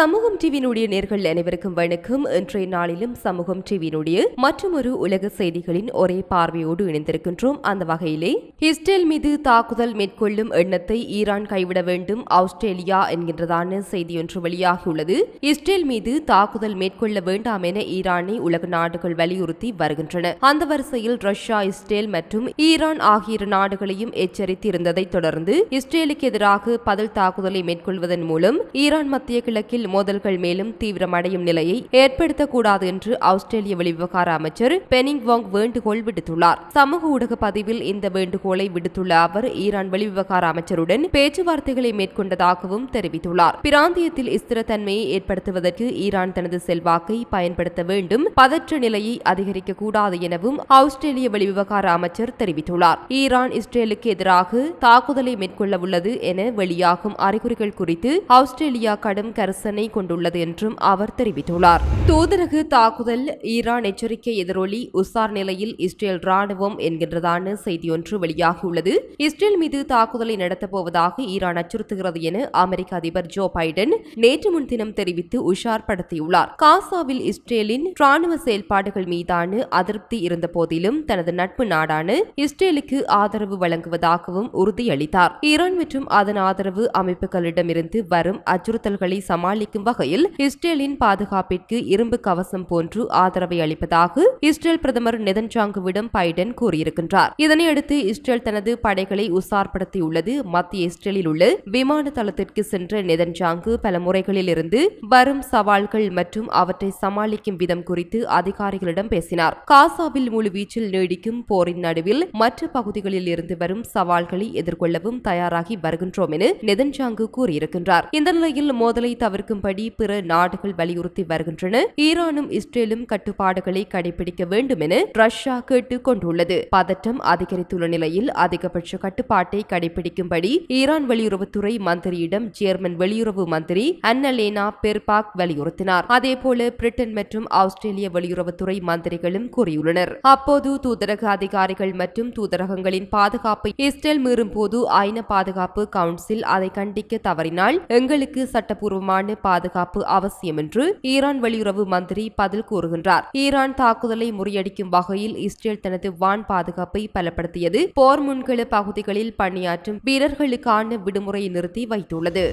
சமூகம் டிவியினுடைய நேர்கள் அனைவருக்கும் வணக்கம். இன்றைய நாளிலும் சமூகம் டிவியினுடைய மற்றொரு உலக செய்திகளின் ஒரே பார்வையோடு இணைந்திருக்கின்றோம். அந்த வகையிலே இஸ்ரேல் மீது தாக்குதல் மேற்கொள்ளும் எண்ணத்தை ஈரான் கைவிட வேண்டும் ஆஸ்திரேலியா என்கின்றதான செய்தியொன்று வெளியாகியுள்ளது. இஸ்ரேல் மீது தாக்குதல் மேற்கொள்ள வேண்டாம் என ஈரானை உலக நாடுகள் வலியுறுத்தி வருகின்றன. அந்த வரிசையில் ரஷ்யா இஸ்ரேல் மற்றும் ஈரான் ஆகிய இரு நாடுகளையும் எச்சரித்திருந்ததை தொடர்ந்து இஸ்ரேலுக்கு எதிராக பதில் தாக்குதலை மேற்கொள்வதன் மூலம் ஈரான் மத்திய கிழக்கில் மோதல்கள் மேலும் தீவிரமடையும் நிலையை ஏற்படுத்தக்கூடாது என்று ஆஸ்திரேலிய வெளிவிவகார அமைச்சர் பெனிங் வாங் வேண்டுகோள் விடுத்துள்ளார். சமூக ஊடக பதிவில் இந்த வேண்டுகோளை விடுத்துள்ள அவர் ஈரான் வெளிவிவகார அமைச்சருடன் பேச்சுவார்த்தைகளை மேற்கொண்டதாகவும் தெரிவித்துள்ளார். பிராந்தியத்தில் ஸ்திரத்தன்மையை ஏற்படுத்துவதற்கு ஈரான் தனது செல்வாக்கை பயன்படுத்த வேண்டும் பதற்ற நிலையை அதிகரிக்க கூடாது எனவும் ஆஸ்திரேலிய வெளிவிவகார அமைச்சர் தெரிவித்துள்ளார். ஈரான் இஸ்ரேலுக்கு எதிராக தாக்குதலை மேற்கொள்ள உள்ளது என வெளியாகும் அறிகுறிகள் குறித்து ஆஸ்திரேலியா கடும் கரிசனை கொண்டுள்ளது என்றும் அவர் தெரிவித்துள்ளார். தூதரக தாக்குதல் ஈரான் எச்சரிக்கை எதிரொலி உசார் நிலையில் இஸ்ரேல் ராணுவம் என்கின்றதான செய்தியொன்று வெளியாகியுள்ளது. இஸ்ரேல் மீது தாக்குதலை நடத்தப்போவதாக ஈரான் அச்சுறுத்துகிறது என அமெரிக்க அதிபர் ஜோ பைடன் நேற்று முன்தினம் தெரிவித்து உஷார்படுத்தியுள்ளார். காசாவில் இஸ்ரேலின் ராணுவ செயல்பாடுகள் மீதான அதிருப்தி இருந்த போதிலும் தனது நட்பு நாடான இஸ்ரேலுக்கு ஆதரவு வழங்குவதாகவும் உறுதியளித்தார். ஈரான் மற்றும் அதன் ஆதரவு அமைப்புகளிடமிருந்து வரும் அச்சுறுத்தல்களை சமாளி அளிக்கும் வகையில் இஸ்ரேலின் பாதுகாப்பிற்கு இரும்பு கவசம் போன்று ஆதரவை அளிப்பதாக இஸ்ரேல் பிரதமர் நெதன்சாங்குவிடம் பைடன் கூறியிருக்கின்றார். இதனையடுத்து இஸ்ரேல் தனது படைகளை உசார்படுத்தியுள்ளது. மத்திய இஸ்ரேலில் உள்ள விமான தளத்திற்கு சென்ற நெதன்சாங்கு பல முறைகளில் இருந்து வரும் சவால்கள் மற்றும் அவற்றை சமாளிக்கும் விதம் குறித்து அதிகாரிகளிடம் பேசினார். காசாவில் முழுவீச்சில் நீடிக்கும் போரின் நடுவில் மற்ற பகுதிகளில் இருந்து வரும் சவால்களை எதிர்கொள்ளவும் தயாராகி வருகின்றோம் என நெதன்சாங்கு கூறியிருக்கின்றார். இந்த நிலையில் மோதலை தவிர்க்க தவிர்க்கும்படி பிற நாடுகள் வலியுறுத்தி வருகின்றன. ஈரானும் இஸ்ரேலும் கட்டுப்பாடுகளை கடைபிடிக்க வேண்டும் என ரஷ்யா கேட்டுக் கொண்டுள்ளது. பதற்றம் அதிகரித்துள்ள நிலையில் அதிகபட்ச கட்டுப்பாட்டை கடைபிடிக்கும்படி ஈரான் வெளியுறவுத்துறை மந்திரியிடம் ஜேர்மன் வெளியுறவு மந்திரி அன்னலேனா பெர்பாக் வலியுறுத்தினார். அதேபோல பிரிட்டன் மற்றும் ஆஸ்திரேலிய வெளியுறவுத்துறை மந்திரிகளும் கூறியுள்ளனர். அப்போது தூதரக அதிகாரிகள் மற்றும் தூதரகங்களின் பாதுகாப்பை இஸ்ரேல் மீறும் போது ஐநா பாதுகாப்பு கவுன்சில் அதை கண்டிக்க தவறினால் எங்களுக்கு சட்டப்பூர்வமான பாதுகாப்பு அவசியம் என்று ஈரான் வெளியுறவு மந்திரி பதில் கூறுகின்றார். ஈரான் தாக்குதலை முறியடிக்கும் வகையில் இஸ்ரேல் தனது வான் பாதுகாப்பை பலப்படுத்தியது. போர் முன்கள பகுதிகளில் பணியாற்றும் வீரர்களுக்கான விடுமுறையை நிறுத்தி வைத்துள்ளது.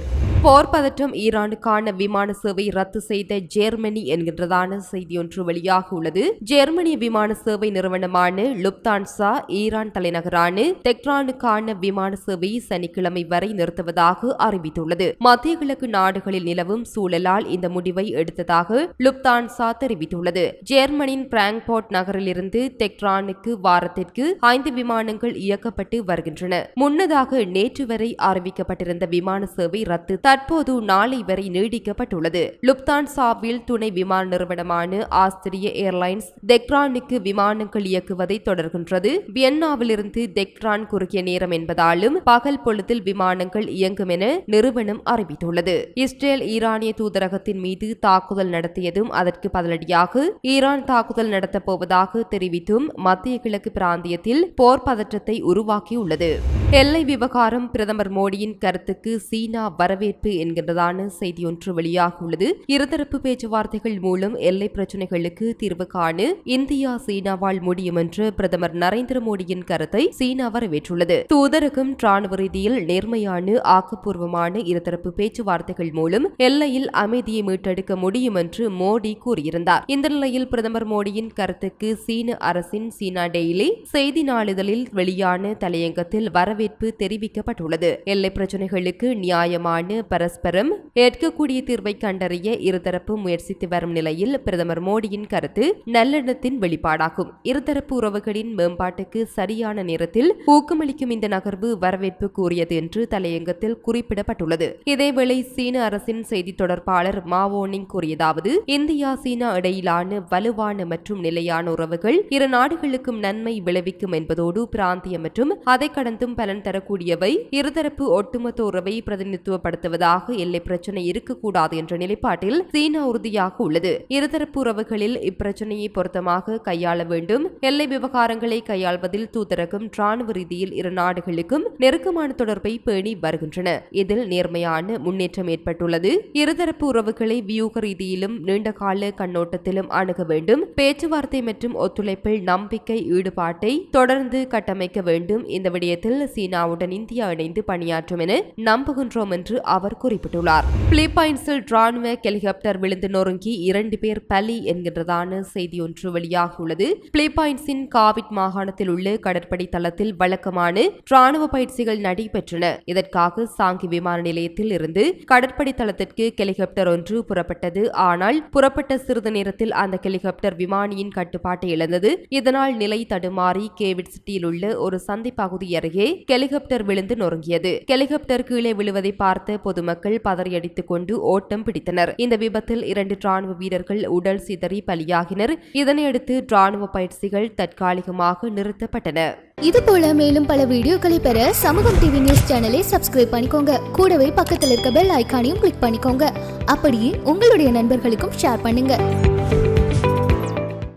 போர் பதற்றம் ஈரானுக்கான விமான சேவை ரத்து செய்த ஜெர்மனி என்கின்றதான செய்தியொன்று வெளியாகியுள்ளது ஜெர்மனி விமான சேவை நிறுவனமான லுப்தான்சா ஈரான் தலைநகரான தெக்ரானுக்கான விமான சேவையை சனிக்கிழமை வரை நிறுத்துவதாக அறிவித்துள்ளது. மத்திய கிழக்கு நாடுகளில் நிலவும் சூழலால் இந்த முடிவை எடுத்ததாக லுப்தான்சா தெரிவித்துள்ளது. ஜெர்மனியின் பிராங்க்போர்ட் நகரிலிருந்து தெக்ரானுக்கு வாரத்திற்கு ஐந்து விமானங்கள் இயக்கப்பட்டு வருகின்றன. முன்னதாக நேற்று வரை அறிவிக்கப்பட்டிருந்த விமான சேவை ரத்து தற்போது நாளை வரை நீடிக்கப்பட்டுள்ளது. லுப்தான்சாவில் துணை விமான நிறுவனமான ஆஸ்திரிய ஏர்லைன்ஸ் தெக்ரானுக்கு விமானங்கள் இயக்குவதை தொடர்கின்றது. வியன்னாவிலிருந்து தெக்ரான் குறுகிய நேரம் என்பதாலும் பகல் பொழுதில் விமானங்கள் இயங்கும் என நிறுவனம் அறிவித்துள்ளது. இஸ்ரேல் ஈரானிய தூதரகத்தின் மீது தாக்குதல் நடத்தியதும் அதற்கு பதிலடியாக ஈரான் தாக்குதல் நடத்தப் போவதாக தெரிவித்தும் மத்திய கிழக்கு பிராந்தியத்தில் போர் பதற்றத்தை உருவாக்கியுள்ளது. எல்லை விவகாரம் பிரதமர் மோடியின் கருத்துக்கு சீனா வரவேற்பு என்கின்றதான செய்தியொன்று வெளியாகியுள்ளது. இருதரப்பு பேச்சுவார்த்தைகள் மூலம் எல்லை பிரச்சினைகளுக்கு தீர்வு காண இந்தியா சீனாவால் முடியும் என்று பிரதமர் நரேந்திர மோடியின் கருத்தை சீனா வரவேற்றுள்ளது. தூதரகம் ராணுவ ரீதியில் நேர்மையான ஆக்கப்பூர்வமான இருதரப்பு பேச்சுவார்த்தைகள் மூலம் எல்லையில் அமைதியை மீட்டெடுக்க முடியும் என்று மோடி கூறியிருந்தார். இந்த நிலையில் பிரதமர் மோடியின் கருத்துக்கு சீன அரசின் சீனா டெய்லி செய்தி நாளிதழில் வெளியான தலையங்கத்தில் வரவேற்பு தெரிவிக்கப்பட்டுள்ளது. எல்லை பிரச்சினைகளுக்கு நியாயமான பரஸ்பரம் ஏற்கக்கூடிய தீர்வை கண்டறிய இருதரப்பு முயற்சித்து வரும் நிலையில் பிரதமர் மோடியின் கருத்து நல்லெண்ணத்தின் வெளிப்பாடாகும். இருதரப்பு உறவுகளின் மேம்பாட்டுக்கு சரியான நேரத்தில் ஊக்கமளிக்கும் இந்த நகர்வு வரவேற்பு கூறியது என்று தலையங்கத்தில் குறிப்பிடப்பட்டுள்ளது. இதேவேளை சீன அரசின் செய்தி தொடர்பாளர் மாவோனிங் கூறியதாவது இந்தியா சீனா இடையிலான வலுவான மற்றும் நிலையான உறவுகள் இரு நாடுகளுக்கும் நன்மை விளைவிக்கும் என்பதோடு பிராந்திய மற்றும் அதை கடந்தும் பல பலன் தரக்கூடியவை இருதரப்பு ஒட்டுமொத்த உறவை பிரதிநிதித்துவப்படுத்துவதாக எல்லை பிரச்சினை இருக்கக்கூடாது என்ற நிலைப்பாட்டில் சீனா உறுதியாக உள்ளது. இருதரப்பு உறவுகளில் இப்பிரச்சனையை பொருத்தமாக கையாள வேண்டும். எல்லை விவகாரங்களை கையாள்வதில் தூதரகம் ராணுவ ரீதியில் இரு நாடுகளுக்கும் நெருக்கமான தொடர்பை பேணி வருகின்றன. இதில் நேர்மையான முன்னேற்றம் ஏற்பட்டுள்ளது. இருதரப்பு உறவுகளை வியூக ரீதியிலும் நீண்டகால கண்ணோட்டத்திலும் அணுக வேண்டும். பேச்சுவார்த்தை மற்றும் ஒத்துழைப்பில் நம்பிக்கை ஈடுபாட்டை தொடர்ந்து கட்டமைக்க வேண்டும். இந்த விடயத்தில் சீனாவுடன் இந்தியா இணைந்து பணியாற்றும் என நம்புகின்றோம் என்று அவர் குறிப்பிட்டுள்ளார். பிலிப்பைன்ஸில் ராணுவ ஹெலிகாப்டர் விழுந்து நொறுங்கி இரண்டு பேர் பலி என்கின்றதான செய்தி ஒன்று வெளியாகியுள்ளது. பிலிப்பைன்ஸின் காவிட் மாகாணத்தில் உள்ள கடற்படை தளத்தில் வழக்கமான ராணுவ பயிற்சிகள் நடைபெற்றன. இதற்காக சாங்கி விமான நிலையத்தில் இருந்து கடற்படை தளத்திற்கு ஹெலிகாப்டர் ஒன்று புறப்பட்டது. ஆனால் புறப்பட்ட சிறிது நேரத்தில் அந்த ஹெலிகாப்டர் விமானியின் கட்டுப்பாட்டை இழந்தது. இதனால் நிலை தடுமாறி கேவிட் சிட்டியில் உள்ள ஒரு சந்தை பகுதி அருகே ஹெலிகாப்டர் விழுந்து நொறுங்கியது. ஹெலிகாப்டர் கீழே விழுவதை பார்த்த பொதுமக்கள் பதறியடித்துக் கொண்டு ஓட்டம் பிடித்தனர். இந்த விபத்தில் இரண்டு ராணுவ வீரர்கள் உடல் சிதறி பலியாகினர். இதனையடுத்து ராணுவ பயிற்சிகள் தற்காலிகமாக நிறுத்தப்பட்டன. இது போல மேலும் பல வீடியோக்களை பெற சமூகம் டிவி நியூஸ் சேனலை சப்ஸ்கிரைப் பண்ணிக்கோங்க. கூடவே பக்கத்தில் இருக்க பெல் ஐக்கானையும் கிளிக் பண்ணிக்கோங்க. அப்படியே உங்களுடைய நண்பர்களுக்கும் ஷேர் பண்ணுங்க.